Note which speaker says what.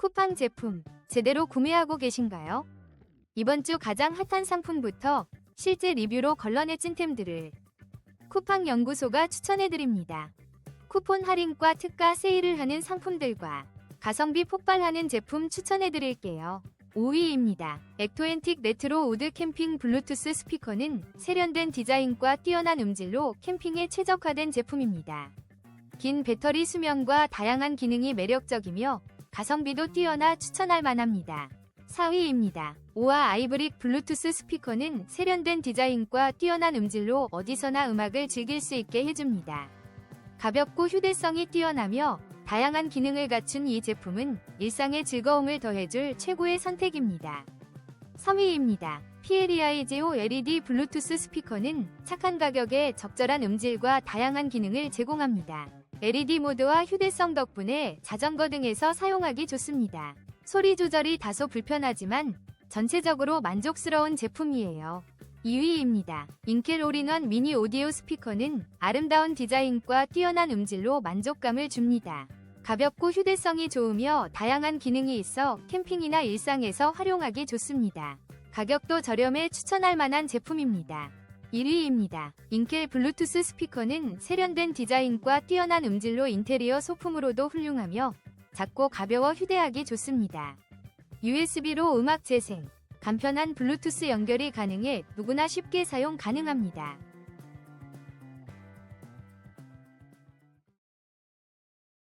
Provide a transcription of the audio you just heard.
Speaker 1: 쿠팡 제품 제대로 구매하고 계신가요? 이번 주 가장 핫한 상품부터 실제 리뷰로 걸러내 찐템들을 쿠팡 연구소가 추천해드립니다. 쿠폰 할인과 특가 세일을 하는 상품들과 가성비 폭발하는 제품 추천해드릴게요. 5위입니다. 액토앤틱 레트로 우드 캠핑 블루투스 스피커는 세련된 디자인과 뛰어난 음질로 캠핑에 최적화된 제품입니다. 긴 배터리 수명과 다양한 기능이 매력적이며 가성비도 뛰어나 추천할 만합니다. 4위입니다. 오아 아이브릭 블루투스 스피커는 세련된 디자인과 뛰어난 음질로 어디서나 음악을 즐길 수 있게 해줍니다. 가볍고 휴대성이 뛰어나며 다양한 기능을 갖춘 이 제품은 일상의 즐거움을 더해줄 최고의 선택입니다. 3위입니다. PLEI 제오 LED 블루투스 스피커는 착한 가격에 적절한 음질과 다양한 기능을 제공합니다. LED 모드와 휴대성 덕분에 자전거 등에서 사용하기 좋습니다. 소리 조절이 다소 불편하지만 전체적으로 만족스러운 제품이에요. 2위입니다. 인켈 올인원 미니 오디오 스피커는 아름다운 디자인과 뛰어난 음질로 만족감을 줍니다. 가볍고 휴대성이 좋으며 다양한 기능이 있어 캠핑이나 일상에서 활용하기 좋습니다. 가격도 저렴해 추천할 만한 제품입니다. 1위입니다. 인켈 블루투스 스피커는 세련된 디자인과 뛰어난 음질로 인테리어 소품으로도 훌륭하며 작고 가벼워 휴대하기 좋습니다. USB로 음악 재생, 간편한 블루투스 연결이 가능해 누구나 쉽게 사용 가능합니다.